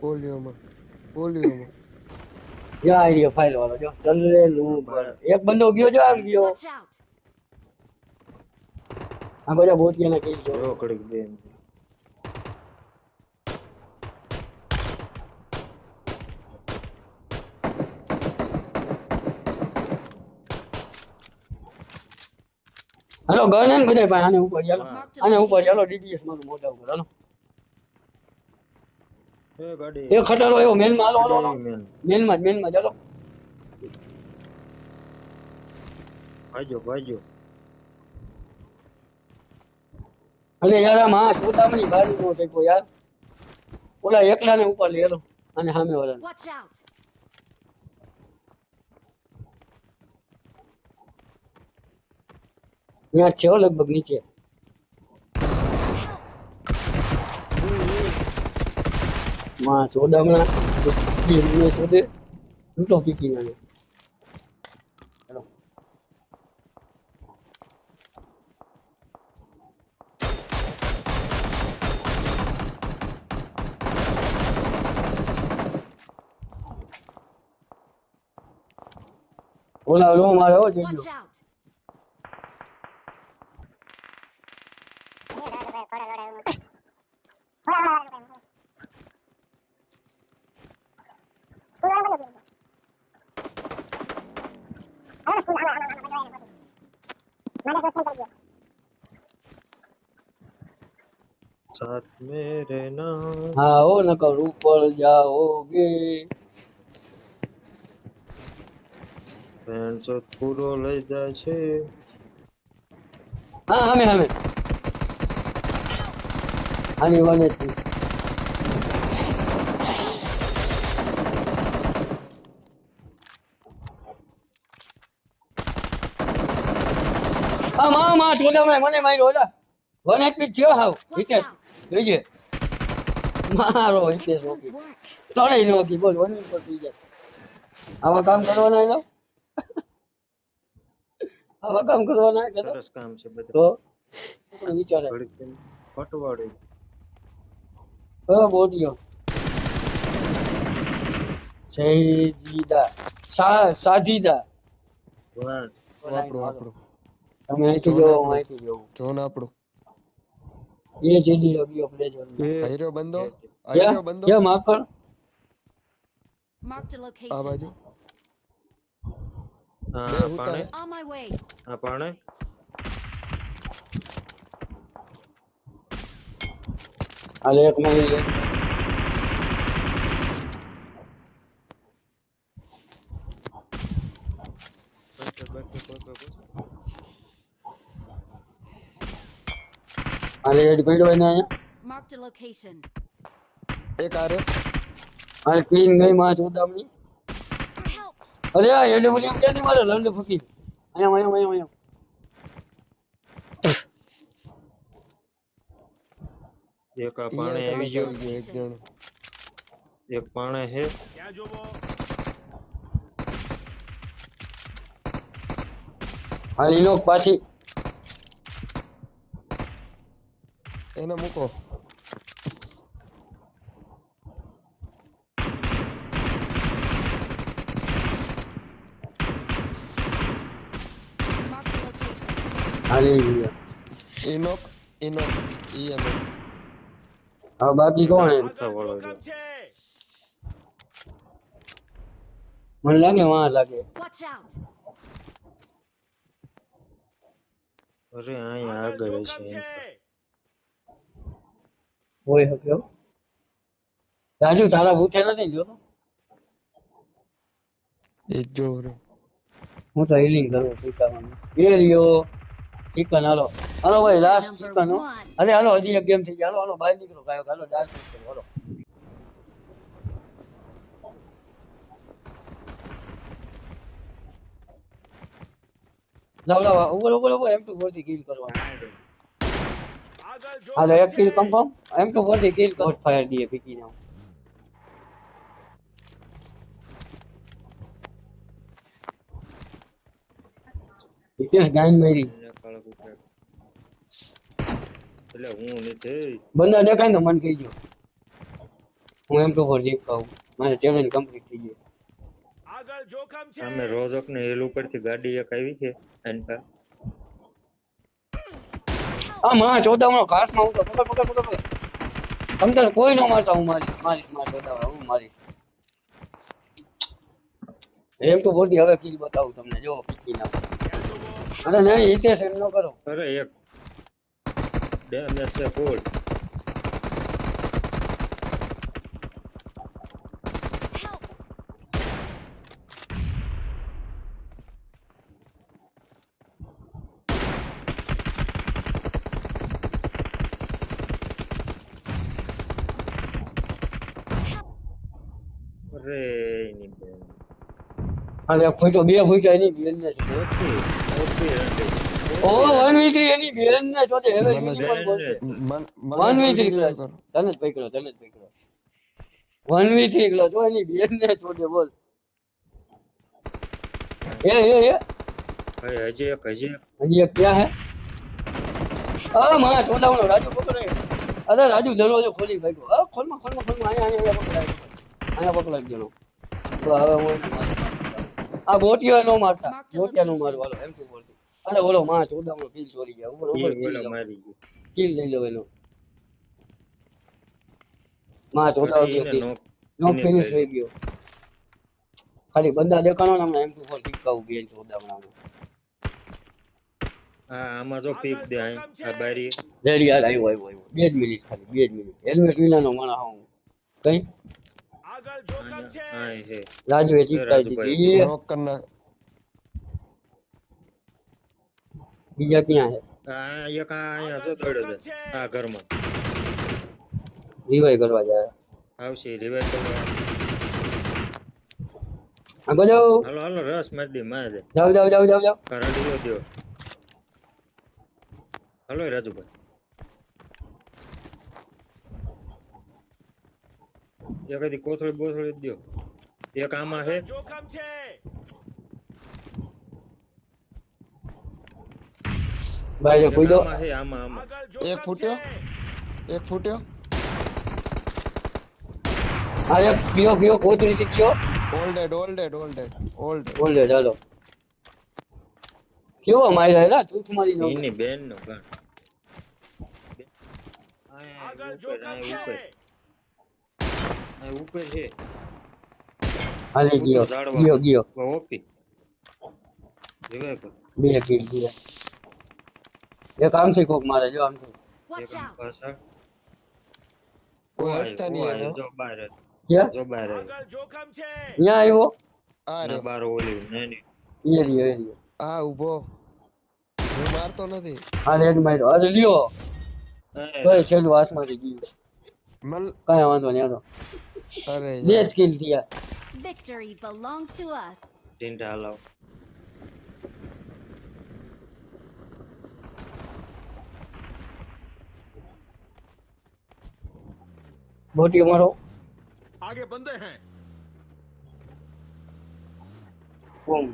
પોલિયોમાં પોલિયોમાં જો આ રહ્યો ફાઇલ વાળો. જો એક બંદો ગયો જો આમ ગયો. આ બધા બોટિયાના કિલ છે. કડીક બે હાલો ગણ હે ને બધા ભાઈ આને ઉપર ચાલો. આને ઉપર ચાલો ડીપીએસ મારું મોઢા ઉપર. હાલો. એ ખટારો એવો મેનમાં હાલો હાલો મેનમાં મેનમાં ચાલો ભાજો ભાજો અરે યાર આમ હા સુતામણી બારી નો ટેકો યાર. ઓલા એકલા ને ઉપર લઈ હાલો. અને સામે Watch ત્યાં છે લગભગ નીચે. માં ચોદામણા મેં શોધે લૂંટો પીકી નાને ચાલો ઓલા લો મારે હો જોજો Watch out! સાથ મેરે નામ હા ઓ નકર ઉપર જાઓગે પેન્સો પૂરો લઈ જાય છે હા હામે હામે આની વાને આ માં માં ચોદામણા મને માર્યો ઓલા વન એચપી થયો હાવ. હિતેશ જોઈજે મારો હિતેશ ઓકે. Work. નો ઓકી બોલ વન ઉપર સુઈ જાય. આવા કામ કરવાના એનો આવા કામ કરવાના કે સરસ કામ છે બધું. તો? આપણે વિચારે. ઘડીક તેમ બોડિયો સહીદા સા સાજીદા. વાપરો આપણું તમે અહીંથી જોવો હું અહીંથી જોઉં. જોન આપણું. એ જેડી રવ્યો પ્લેજ આયરો બંદો આયરો બંદો ક્યાં માખણ. Marked a આ location. બાજુ. હા આ પાણે. હાલે એક મળી લે બાકી બાકી કોઈ કોઈ કોઈ. હાલે એડ પડ્યો એને અહીંયા. માર્ક ધ લોકેશન એક આરે હાલે ક્વીન ગઈ માં ચોદામણી અરે આ એડે બોલી કે નહીં મારે? લંડ ફકી. અહીંયા અહીંયા અહીંયા અહીંયા. એક આ પાણે આવી ગયો. એક જણ એક પાણે હે. ક્યાં જોવો? હા લોક પાછી એને મૂકો ઇનોક ઇનોક ઈ બાકી કોણ મને લાગે વાં લાગે! અરે અહીંયા આગળ છે હોય શકે રાજુ તારા ભૂતે નથી જો? એ જો હું તો હિલિંગ કરું ટીકામાં એ લ્યો. ચિકન હાલો. હાલો ભાઈ લાસ્ટ ચિકન અરે હાલો હજી એક ગેમ થઈ ગઈ. હાલો હાલો બહાર નીકળો કાયો હાલો ડાન્સ કરો હાલો. લાવ લાવ ઉપર ઉપર ઉપર એમ ટુ ફોરથી કિલ કરવાનું. એમ ટુ ફોરથી કિલ કરો ફાયર દીએ પીકી નાવ હિતેશ ગાયન મારી. અહીંયા કાળા કૂતરા. એટલે હું નથી બંદા દેખાય ને મને કહેજો. હું એમ તો ફોર જીપ ખાઉં મારે ચેલેન્જ કમ્પ્લીટ થઈ ગઈ. આગળ જોખમ છે સામે રોજક ને એલ ઉપરથી ગાડી એક આવી છે એની પાસે આ માં ચોદામણો ઘાસમાં હું તો પકડ પકડ પકડ પકડ અંદર કોઈ ન મારતા હું મારી મારી માં ચોદામણો હું મારી. એમ તો બોલતી હવે કીજ બતાવું તમને. જો, પીકી ના. અરે નહીં, હિતેશ એમ ન કરો. અરે એક. ડેમેજ છે ફૂલ અરે એની બેન. અરે ફૂટો બે ફૂટા એની બેન ને છે. ઓકે ઓછી ઓ વન વી થ્રી એની બેન ને ચોથે હવે મને યુનિકોર્ન બોલશે? મન વન વી થ્રી મને તને જ પકડો તને જ પકડો. વન વી થ્રી ક્લાસ જો એની બેન ને ચોથે બોલ. એ એ એ. હજી એક હજી એક. હજી એક ક્યાં હે? આ માં ચોદાવણો રાજુ પકડે અરે રાજુ દરવાજો ખોલી ભાઈ ખોલમાં ખોલમાં ખોલમાં અહીંયા અહીંયા પકડાય. અહીંયા પકડાઈ ગયો. તો હવે હું આ બોટિયા નો મારતા બોટિયા નો મારવા હાલો એમ કે બોલતી. અરે ઓલો માં ચોદામો કિલ ચોરી ગયા? ઉપર ઉપર કિલ મારી ગયો. કિલ લઈ લો એનો. માં ચોદા ગયો કિલ નો ફિનિશ થઈ ગયો. ખાલી બંદા દેખાણો ને હમણાં એમ ટુ ફોર ટીકાવું બેન ચોદાવણાનો હા આમાં જો પીક દે આ બારી. રેડી યાર આવ્યો આવ્યો આવ્યો. બે જ મિનિટ ખાલી બે જ મિનિટ હેલ્મેટ વિનાનો માણસ હું કઈ? આગળ જોખમ છે. હા એ છે રાજુએ ચીપકાઈ રાજુભાઈ. દીધી. knock કર નાખ. બીજા ક્યાં હે? આ એક આ અહીંયા જો દોડ્યો છે? આ ઘરમાં. રિવાઈ કરવા જાય. આવશે રિવાઇવ કરવા. આગો જાઓ. હાલો હાલો રસ મારી દે મારે દે. જાઓ જાઓ જાઓ જાઓ જાઓ. કરંડીઓ દ્યો હાલો એ રાજુભાઈ. એક હજી કોથળી બોથળી દ્યો. એક આમાં છે. જોખમ છે. ભાઈ જો એક કૂદો. આમાં આમાં એક ફૂટ્યો? એક ફૂટ્યો. આ એક પીઓ કોથળી થી કયો all dead all dead all dead all dead બોલ ચાલો કેવો માર્યા હેલા તું તમારી નો બેન નો આગળ જોખમ છે. ઉપર છે. હાલી ગયો ગયો ગયો. ઓપી. રિવાઇવ કો બે કિલ ગયા. એક આમથી કોક મારે જો આમથી. Watch એક out! પાછળ. ઓય, હટતા નહીં ઓય, જો બહાર જ, ક્યાં? જો બહાર જોખમ છે. અહીંયા આવ્યો આ ના બહાર ઓલી નાની એ રહ્યો એ રહ્યો. આ ઊભો. હું મારતો નથી. આ રેડ માર્યો. અરે લ્યો. ભાઈ તો છેલ્લું હાથમાંથી ગયું. મલ કાંઈ વાંધો નહીં આ અરે બે યાર. જ કિલ થયા Victory belongs to us. ઢીંઢા હલાવ બોટી મારો आगे बंदे हैं ઓમ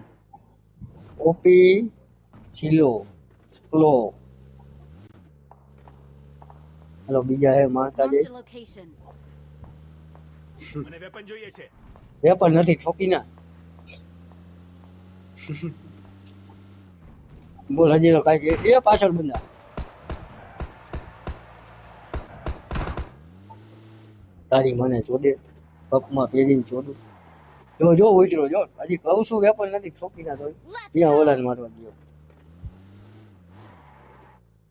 ઓપી છિલો સ્લો હાલો બીજા હે મારતા જઈ Marked a location. મને વેપન જોઈએ છે. વેપન નથી ઠોકી ના બોલ હજી તો કાંઈ છે. એ પાછળ બંદા. તારી મને ચોદે કપમાં પહેરીને ચોદું જો જો ઉતરો જો. હજી કહું છું વેપન નથી ઠોકી ના તો ત્યાં! ઓલાને મારવા ગયો.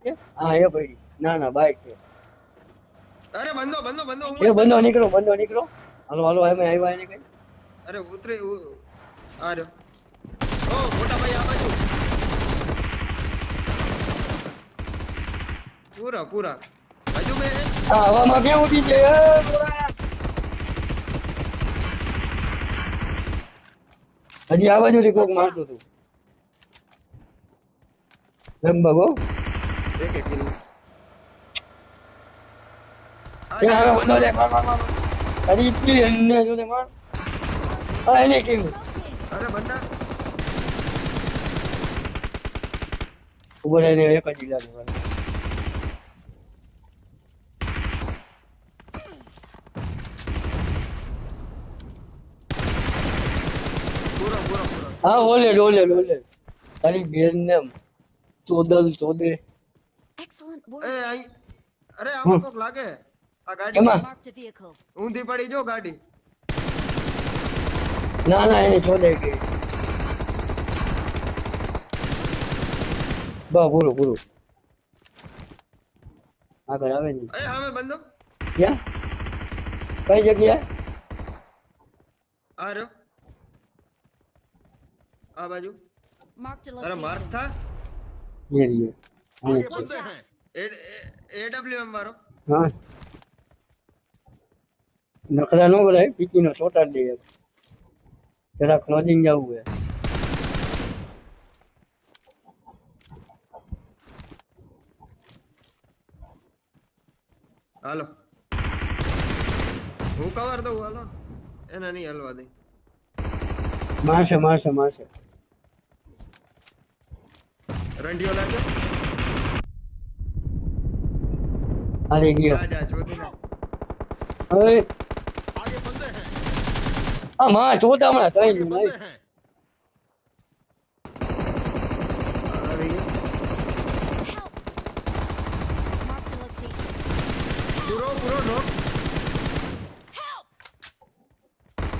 એ? હા એ ભાઈ. ના ના બાઈક છે. અરે બંધો બંધો બંધો એ બંધો નીકળો બંધો નીકળો. હાલો હાલો એમ આવ્યા એને કઈ? અરે ઉતરે આ રહ્યો. ઓ મોટા ભાઈ આ બાજુ. પૂરા પૂરા. બાજુ બે આ હવામાં ક્યાં ઉડી છે. હજી આ બાજુથી કોક મારતું તું એમ એક એક કિલો. એ હવે બંધો જાય માર માર માર. अरे इतनी अंडे जो ने मार अरे नहीं किंग अरे बंदा ऊपर है ने एक अजीब लगा मार हाँ ओले ओले ओले अरे बेरनम चौदल चौदे अरे आम कोक लागे ચોદલ ચોદે Excellent એ work. અહીં અરે આમાં કોક લાગે આ ગાડી એમાં Marked a vehicle. ઊંધી પડી જો ગાડી ના ના એને ચોદે ગઈ બસ પૂરું પૂરું આગળ આવે નહીં એ સામે બંદો ક્યાં કઈ જગ્યાએ આ રહ્યો આ બાજુ Marked a અરે માર location. થા ये लिए आगे ये Watch बंदे हैं નકરાનો બોલાય પીકીનો ચોટાડી દઈએ જરાક લોજિંગ જવું હોય હાલો હું કવર દઉં હાલો એને નહીં હલવા દે મારશે મારશે મારશે રંડીઓ લાગે હાલી ગયો જા જા ચોદી ના હવે હા માં જોતા હમણાં કઈ નહીં પૂરો પૂરો લોક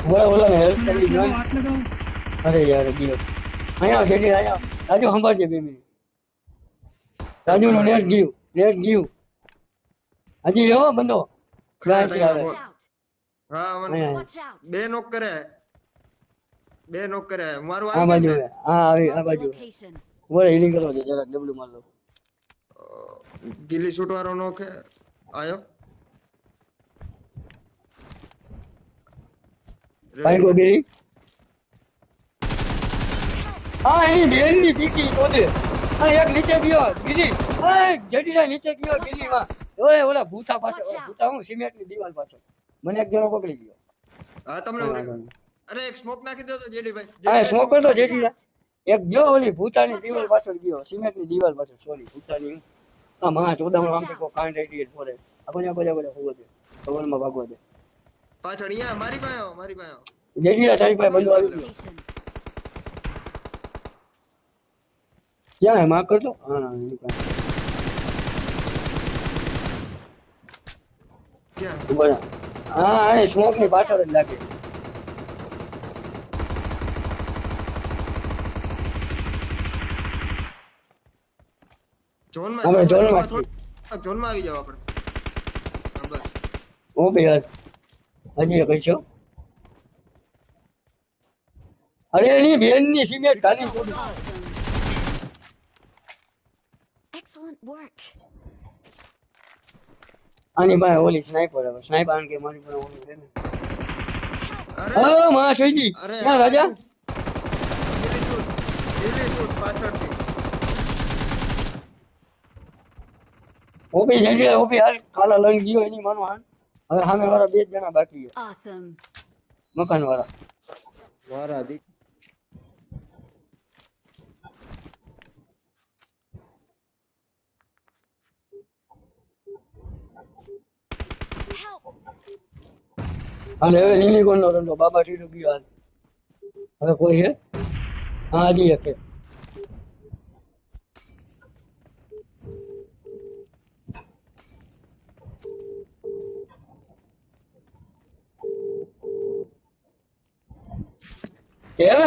બોલા બોલા ને હેલ્પ કરી જો અરે યાર ગયો. અહીંયા છે અહીંયા રાજુ સંભાળ છે બે મિનિટ. રાજુ નું નેટ ગયું નેટ ગયું. હજી એવો બંદો ક્રાઇમ આવે. હા. બે નોક કરે. બે નોક કરે. મારું આ બાજુ હા આવી આ બાજુ. બોલે હિલિંગ કરો છે જરા ડબલું માર લો. ગિલી ગીલી શૂટ વાળો નોક. આયો. ભાઈ કો ગિલી હા એ બેનની પીકી તો હા એક નીચે ગયો બીજી હા જડીડા નીચે ગયો બીજી માં ઓય ઓલા ભૂતા પાછળ ભૂતા હું સિમેન્ટની દીવાલ પાછળ. મને એક જણો પકડી ગયો. હા તમને. અરે એક સ્મોક નાખી દો તો જેડી ભાઈ હા સ્મોક કરતો જેડી એક જો ઓલી ભૂતાની દીવાલ પાછળ ગયો સિમેન્ટની દીવાલ પાછળ સોરી ભૂતાની. આ માં ચોદામણ આમથી કો કાંડ રેડી ફોરે. આપણે આપણે આપણે હોવો દે. ખબરમાં ભાગવા દે. પાછળ અહીંયા મારી પાસે મારી પાસે જેડી સારી પાસે બંધો આવી ગયો. ક્યાં હે માં કરતો? હા એની પાસે. ક્યાં. હા એ સ્મોકની પાછળ જ લાગે. આપણે ઝોનમાં ઝોનમાં થોડું- ઝોનમાં આવી જાવ આપણે. બસ. ઓ બે યાર. હજી કઈ છો અરે એની બેનની સિમેન્ટ ખાલી છોડી. Excellent work. આની પાસે ઓલી સ્નાઈપર હવે. સ્નાઈપર આન કે મારી પાસે ઓલી છે ને. અરે હા માં જોઈજી અરે ક્યાં રાજા? ગીલી શૂટ ગીલી શૂટ પાછળથી. ઓપી જઈ ઓપી હાલ. કાલા લઈને ગયો એની માનો હાન હવે સામે વાળા બે જ જણા બાકી છે. Awesome. મકાન વાળા મારા દી અને હવે યુનિકોર્ન નો ધંધો બાબા ઠીડો ગયો હાલ. હવે કોઈ છે હા હજી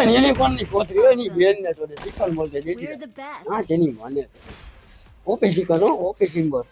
યુનિકોર્નની કોથરી હોયની બેન ને તો ચિકન બોલતે best. હા જેની માને. ઓપી ચિકન હો ઓપી સિમ્બર